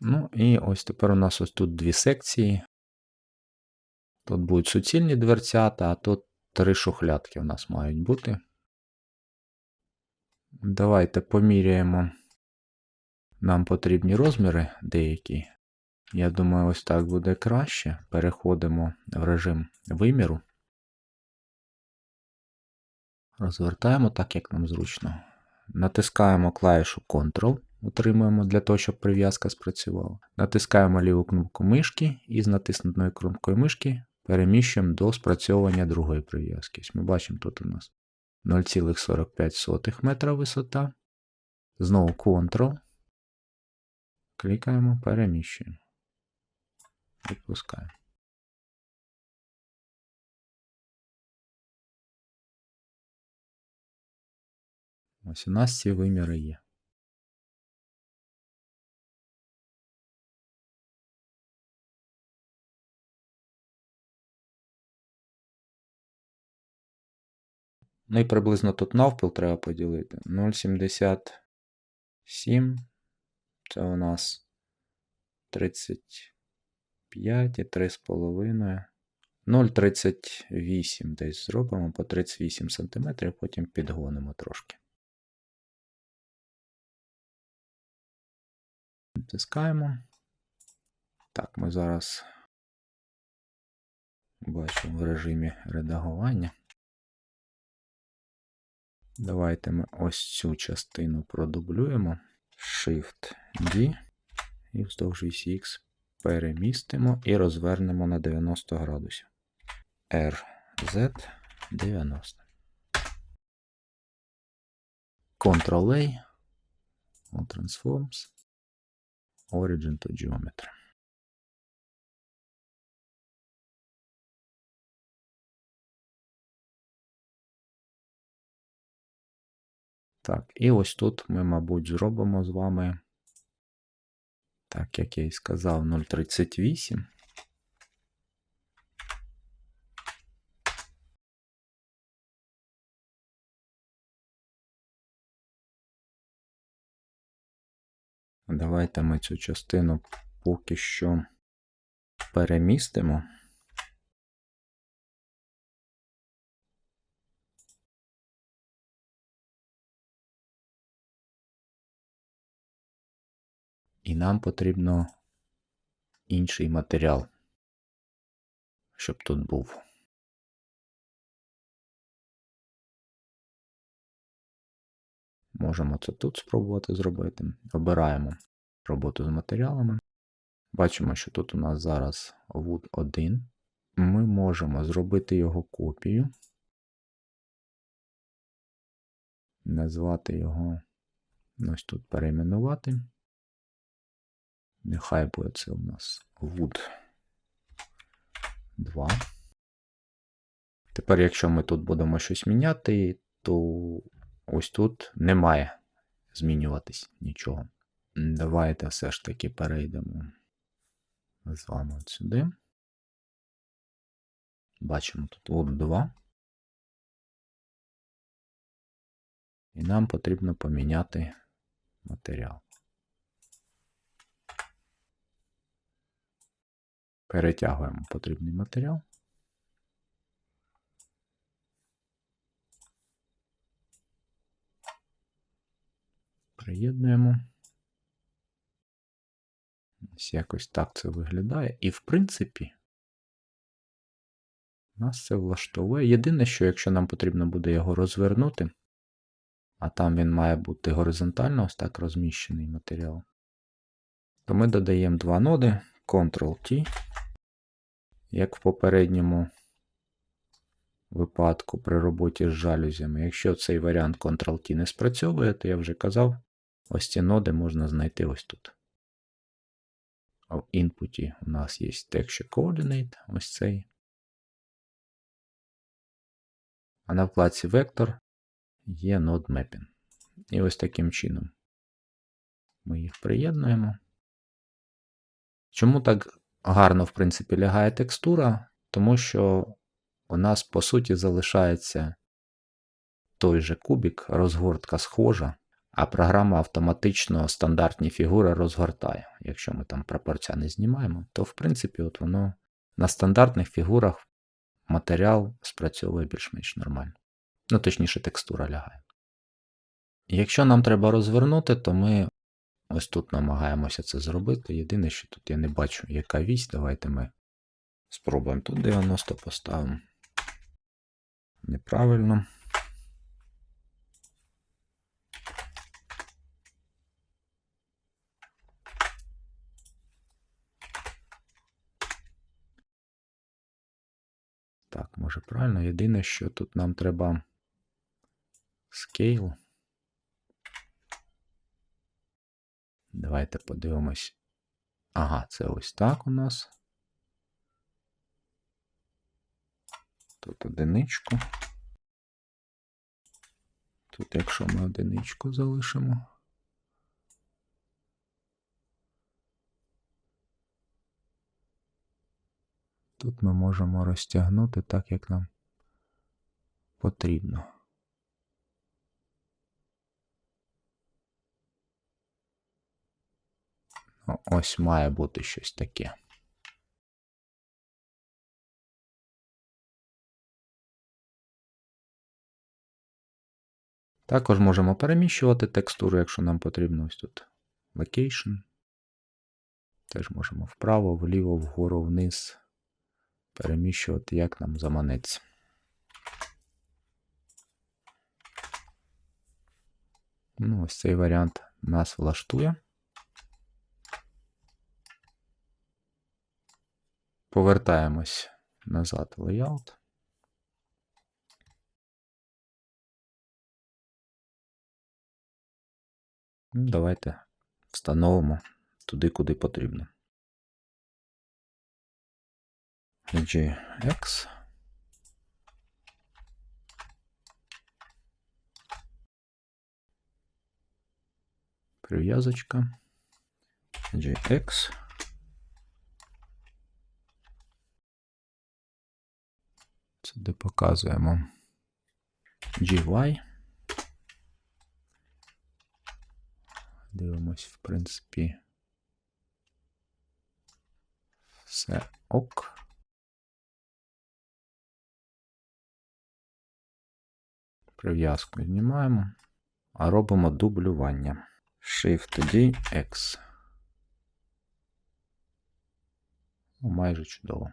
Ну і ось тепер у нас ось тут дві секції. Тут будуть суцільні дверцята, а тут три шухлядки у нас мають бути. Давайте поміряємо. Нам потрібні розміри деякі. Я думаю, ось так буде краще. Переходимо в режим виміру. Розвертаємо так, як нам зручно. Натискаємо клавішу Ctrl, утримуємо для того, щоб прив'язка спрацювала. Натискаємо ліву кнопку мишки і з натиснутою кнопкою мишки переміщуємо до спрацьовування другої прив'язки. Ми бачимо, тут у нас 0,45 метра висота. Знову Ctrl. Клікаємо, переміщуємо. Відпускаємо. Ось у нас ці виміри є. Ну і приблизно тут навпіл треба поділити. 0,77. Це у нас 35 і 3,5. 0,38 десь зробимо по 38 см, потім підгонимо трошки. Натискаємо. Так, ми зараз бачимо в режимі редагування. Давайте ми ось цю частину продублюємо. Shift D і вздовж вісі X перемістимо і розвернемо на 90 градусів. RZ 90. Ctrl-A. Transforms. Origin to Geometry. Так, і ось тут ми, мабуть, зробимо з вами, так як я і сказав, 0,38. Давайте ми цю частину поки що перемістимо. Нам потрібно інший матеріал, щоб тут був. Можемо це тут спробувати зробити. Обираємо роботу з матеріалами. Бачимо, що тут у нас зараз wood 1. Ми можемо зробити його копію, назвати його, ось тут перейменувати. Нехай буде це у нас wood 2. Тепер, якщо ми тут будемо щось міняти, то ось тут не має змінюватись нічого. Давайте все ж таки перейдемо з вами от сюди. Бачимо тут wood 2. І нам потрібно поміняти матеріал. Перетягуємо потрібний матеріал. Приєднуємо. Ось якось так це виглядає. І, в принципі, нас це влаштовує. Єдине, що якщо нам потрібно буде його розвернути, а там він має бути горизонтально, ось так розміщений матеріал, то ми додаємо два ноди, Ctrl-T, як в попередньому випадку при роботі з жалюзями. Якщо цей варіант Ctrl-T не спрацьовує, то я вже казав, ось ці ноди можна знайти ось тут. А в інпуті у нас є Texture Coordinate, ось цей. А на вкладці Vector є Node Mapping. І ось таким чином ми їх приєднуємо. Чому так гарно, в принципі, лягає текстура? Тому що у нас, по суті, залишається той же кубік, розгортка схожа, а програма автоматично стандартні фігури розгортає. Якщо ми там прапорця не знімаємо, то в принципі от воно на стандартних фігурах матеріал спрацьовує більш-менш нормально. Ну, точніше, текстура лягає. Якщо нам треба розвернути, то ми ось тут намагаємося це зробити. Єдине, що тут я не бачу, яка вісь. Давайте ми спробуємо тут 90 поставимо. Неправильно. Так, може правильно. Єдине, що тут нам треба scale. Давайте подивимось. Ага, це ось так у нас. Тут одиничку. Тут, якщо ми одиничку залишимо. Тут ми можемо розтягнути так, як нам потрібно. Ось має бути щось таке. Також можемо переміщувати текстуру, якщо нам потрібно ось тут location. Теж можемо вправо, вліво, вгору, вниз переміщувати, як нам заманеться. Ну, ось цей варіант нас влаштує. Повертаємось назад в layout. Ну, Давайте встановимо туди, куди потрібно. GX. Прив'язочка. GX. Сюди показуємо GY. Дивимось, в принципі, все ок. Прив'язку знімаємо, а робимо дублювання. Shift-D, X. Ну, майже чудово.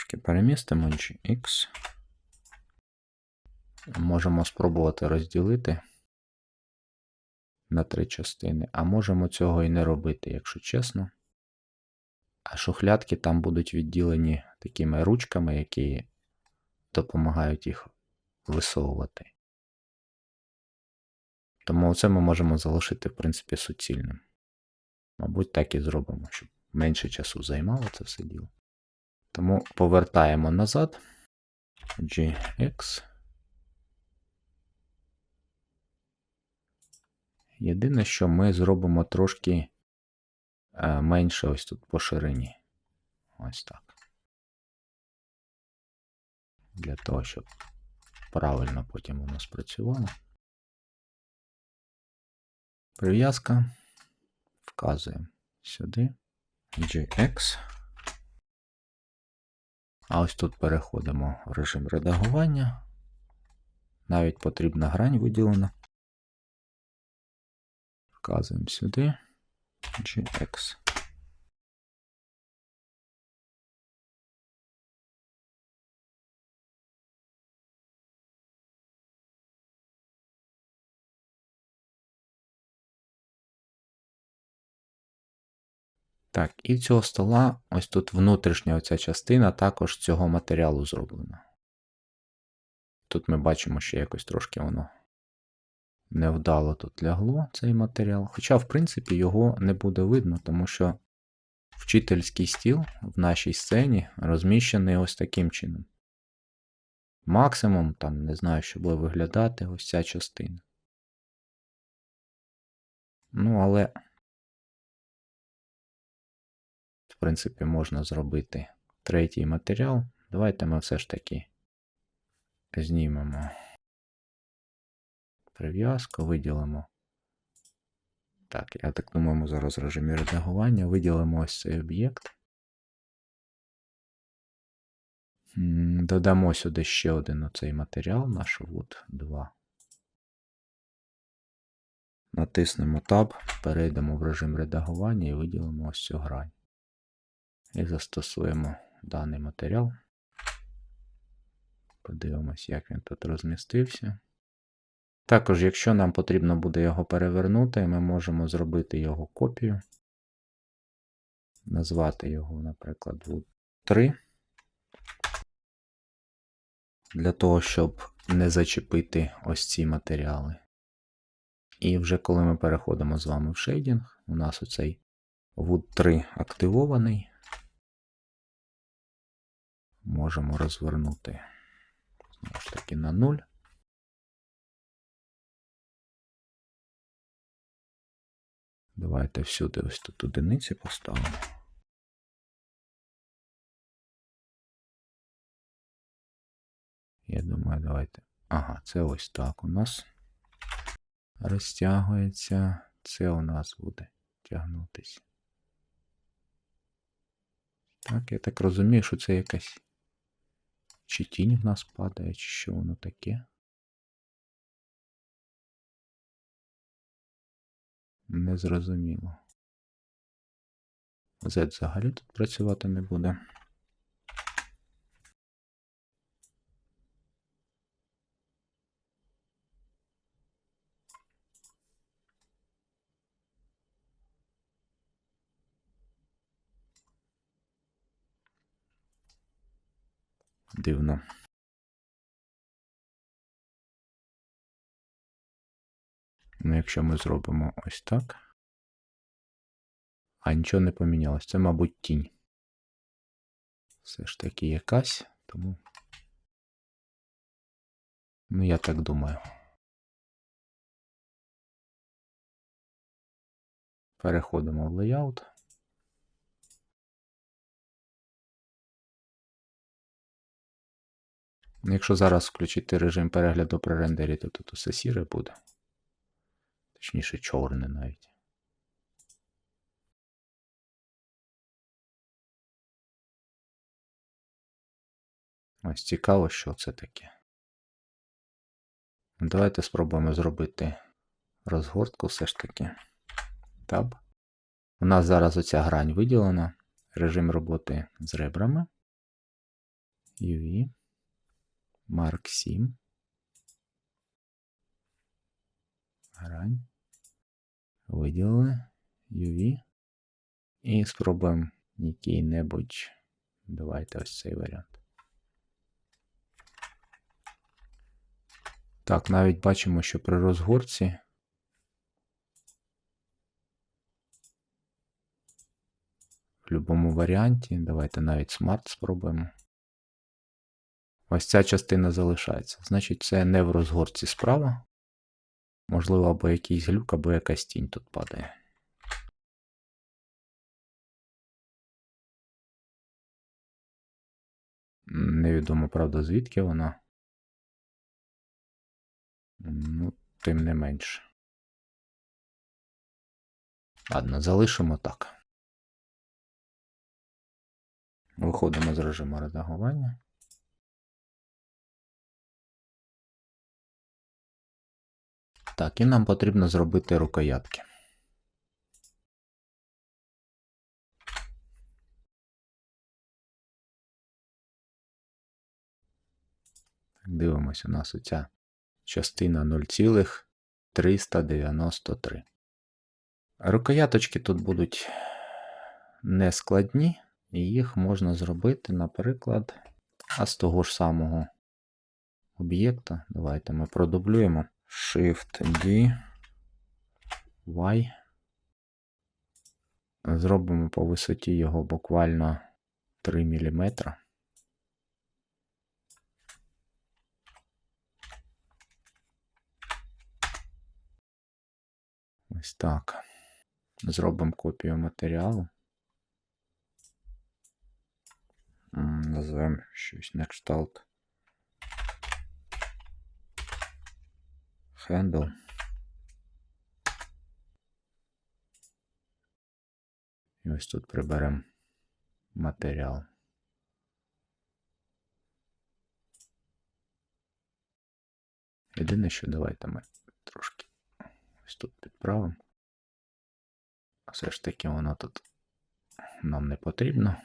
Трошки перемістимо GX. Можемо спробувати розділити на три частини, а можемо цього і не робити, якщо чесно. А шухлядки там будуть відділені такими ручками, які допомагають їх висовувати. Тому це ми можемо залишити, в принципі, суцільним. Мабуть, так і зробимо, щоб менше часу займало це все діло. Тому повертаємо назад. GX. Єдине, що ми зробимо трошки е, менше ось тут по ширині. Ось так. Для того, щоб правильно потім воно спрацювало. Прив'язка. Вказуємо сюди. GX. А ось тут переходимо в режим редагування. Навіть потрібна грань виділена. Вказуємо сюди GX. Так, і в цього стола, ось тут внутрішня оця частина також цього матеріалу зроблена. Тут ми бачимо, що якось трошки воно невдало тут лягло, цей матеріал. Хоча, в принципі, його не буде видно, тому що вчительський стіл в нашій сцені розміщений ось таким чином. Максимум, там, не знаю, що буде виглядати ось ця частина. Ну, але. Принципі, можна зробити третій матеріал. Давайте ми все ж таки знімемо прив'язку, виділимо. Так, я так думаю, зараз в режимі редагування. Виділимо ось цей об'єкт. Додамо сюди ще один оцей матеріал, наш wood 2. Натиснемо Tab, перейдемо в режим редагування і виділимо ось цю грань. І застосуємо даний матеріал. Подивимось, як він тут розмістився. Також, якщо нам потрібно буде його перевернути, ми можемо зробити його копію. Назвати його, наприклад, wood 3. Для того, щоб не зачепити ось ці матеріали. І вже коли ми переходимо з вами в шейдінг, у нас оцей Wood 3 активований. Можемо розвернути знову ж таки на 0. Давайте всюди ось тут одиниці поставимо. Я думаю, давайте. Ага, це ось так у нас розтягується. Це у нас буде тягнутися. Так, я так розумію, що це якась чи тінь в нас падає, чи що воно таке. Незрозуміло. Z взагалі тут працювати не буде. Дивно. Ну, якщо ми зробимо ось так. А нічого не помінялось. Це, мабуть, тінь. Все ж таки якась, тому. Ну, я так думаю. Переходимо в layout. Якщо зараз включити режим перегляду при рендері, то тут усе сіре буде. Точніше, чорне навіть. Ось цікаво, що це таке. Давайте спробуємо зробити розгортку все ж таки. Таб. У нас зараз оця грань виділена. Режим роботи з ребрами. UV. Mark 7. Грань. Виділили UV. І спробуємо який-небудь. Давайте ось цей варіант. Так, навіть бачимо, що при розгорці в будь-якому варіанті. Давайте навіть смарт спробуємо. Ось ця частина залишається. Значить, це не в розгорці справа. Можливо, або якийсь глюк, або якась тінь тут падає. Невідомо, правда, звідки вона. Ну, тим не менше. Ладно, залишимо так. Виходимо з режиму редагування. Так, і нам потрібно зробити рукоятки. Так, дивимось, у нас оця частина 0,393. Рукояточки тут будуть не складні, і їх можна зробити, наприклад, а з того ж самого об'єкта. Давайте ми продублюємо Shift-D, Y. Зробимо по висоті його буквально 3 мм. Ось так. Зробимо копію матеріалу. м, Називаємо щось на кшталт. Handle. І ось тут приберемо матеріал. Єдине, що давайте ми трошки ось тут підправимо. Все ж таки воно тут нам не потрібно.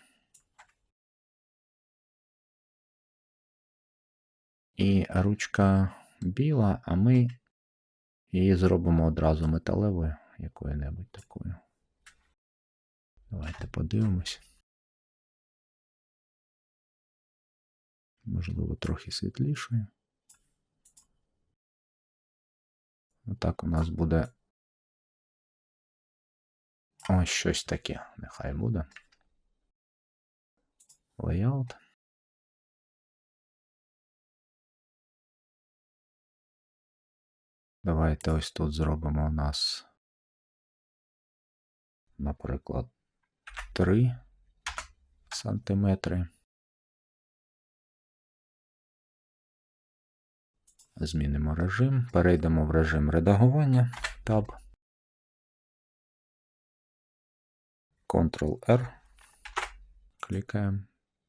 І ручка біла, а ми її зробимо одразу металевою, якою-небудь такою. Давайте подивимось. Можливо, трохи світлішою. Отак у нас буде ось щось таке. Нехай буде. Layout. Давайте ось тут зробимо у нас, наприклад, 3 сантиметри. Змінимо режим, перейдемо в режим редагування, Tab, Ctrl-R, клікаємо,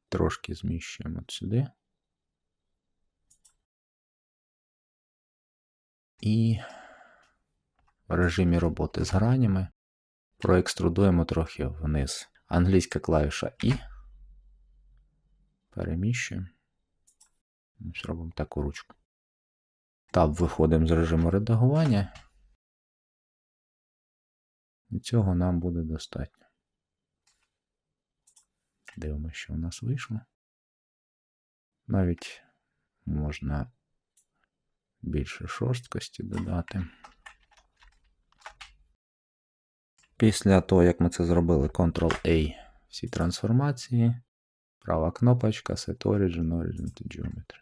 трошки зміщуємо сюди. І в режимі роботи з гранями проекструдуємо трохи вниз. Англійська клавіша І. Переміщуємо. Ось робимо таку ручку. Таб виходимо з режиму редагування. І цього нам буде достатньо. Дивимося, що у нас вийшло. Навіть можна більше шорсткості додати. Після того, як ми це зробили, Ctrl-A всі трансформації, права кнопочка Set Origin, Origin to Geometry.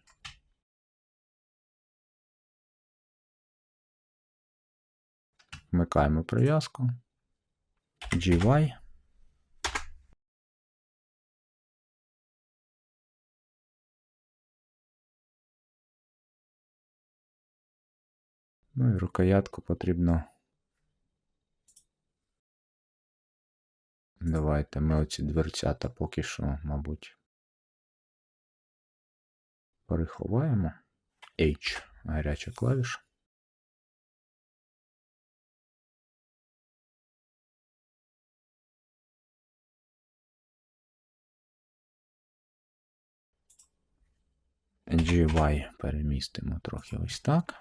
Вмикаємо прив'язку. GY. Ну і рукоятку потрібно. Давайте ми оці дверцята поки що, мабуть, переховаємо. H гаряча клавіша. GY перемістимо трохи ось так.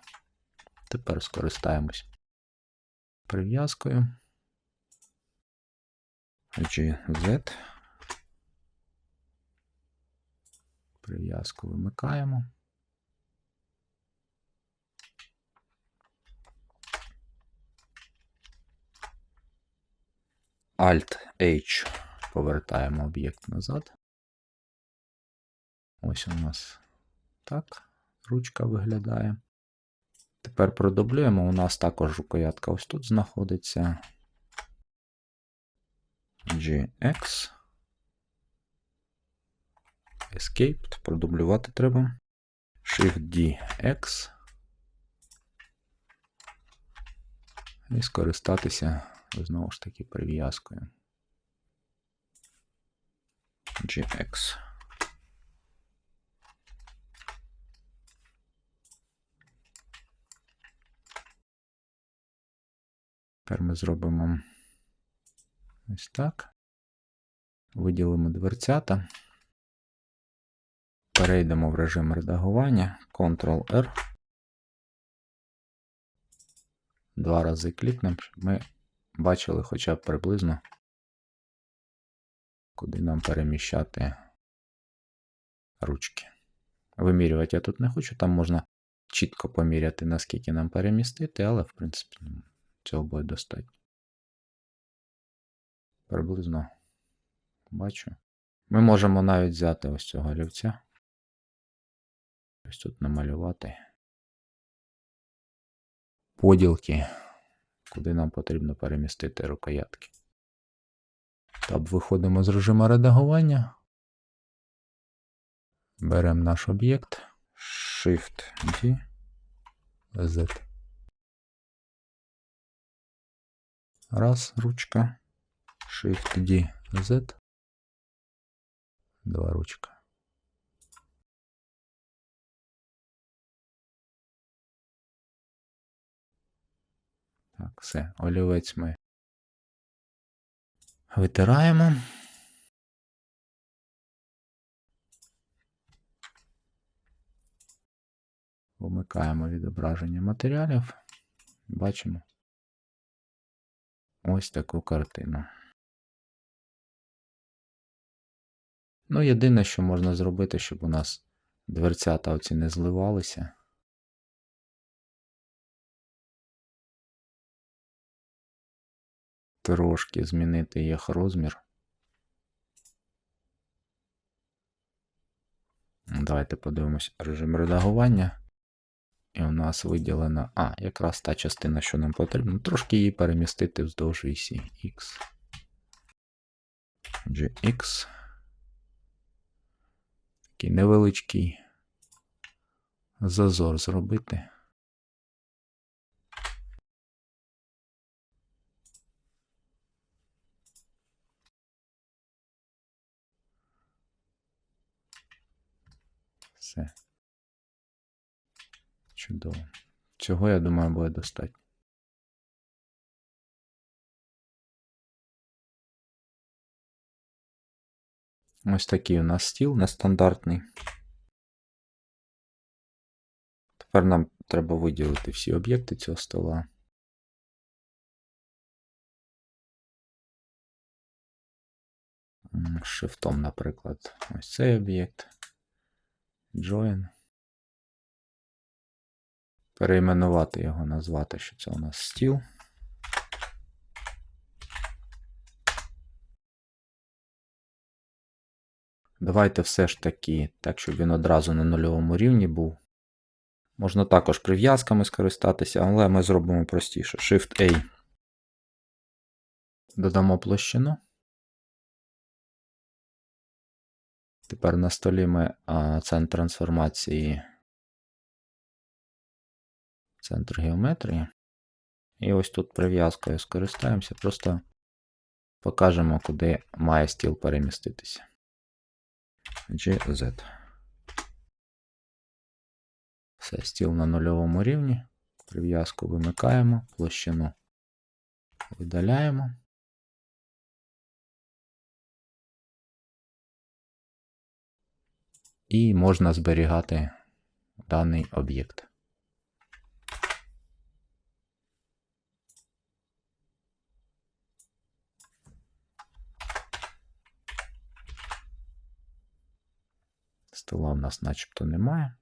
Тепер скористаємось прив'язкою. GZ. Прив'язку вимикаємо. Alt-H повертаємо об'єкт назад. Ось у нас так ручка виглядає. Тепер продублюємо. У нас також рукоятка ось тут знаходиться. GX. Escape. Продублювати треба. Shift-D X. І скористатися знову ж таки прив'язкою. GX. Тепер ми зробимо ось так. Виділимо дверцята. Перейдемо в режим редагування. Ctrl-R. Два рази клікнемо, щоб ми бачили хоча б приблизно, куди нам переміщати ручки. Вимірювати я тут не хочу, там можна чітко поміряти, наскільки нам перемістити, але, в принципі, цього буде достатньо. Приблизно бачу. Ми можемо навіть взяти ось цього олівця. Ось тут намалювати поділки, куди нам потрібно перемістити рукоятки. Таб виходимо з режиму редагування. Беремо наш об'єкт. Shift D. Z. Раз, ручка. Shift D. Z. Два ручка. Так, все, олівець ми витираємо. Вмикаємо відображення матеріалів. Бачимо ось таку картину. Ну, єдине, що можна зробити, щоб у нас дверцята оці не зливалися. Трошки змінити їх розмір. Давайте подивимось режим редагування. І у нас виділена. А, якраз та частина, що нам потрібно. Трошки її перемістити вздовж вісі X. GX. Такий невеличкий зазор зробити. Все. Чудово. Цього, я думаю, буде достатньо. Ось такий у нас стіл нестандартний. Тепер нам треба виділити всі об'єкти цього стола. Шифтом, наприклад, ось цей об'єкт. Join. Перейменувати його, назвати, що це у нас стіл. Давайте все ж таки, так, щоб він одразу на нульовому рівні був. Можна також прив'язками скористатися, але ми зробимо простіше. Shift-A. Додамо площину. Тепер на столі ми а, центр трансформації, центр геометрії. І ось тут прив'язкою скористаємося, просто покажемо, куди має стіл переміститися. GZ. Все, стіл на нульовому рівні. Прив'язку вимикаємо, площину видаляємо. І можна зберігати даний об'єкт. Стола в нас начебто немає.